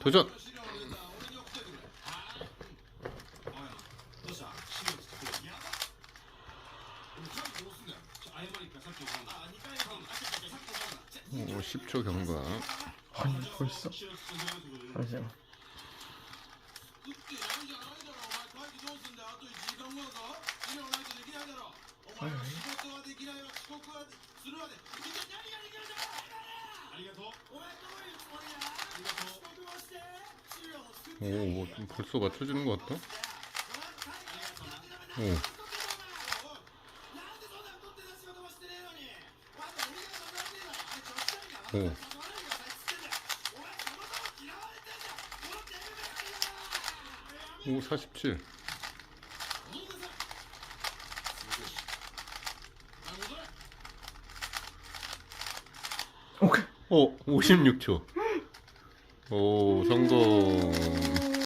도전! 오, 10초 경과. 아니 벌써? 잠시만 오, 뭐, 좀 벌써 맞춰주는 것 같다? 오, 오. 오, 47. 오케이 어, 56초. 오, 성공.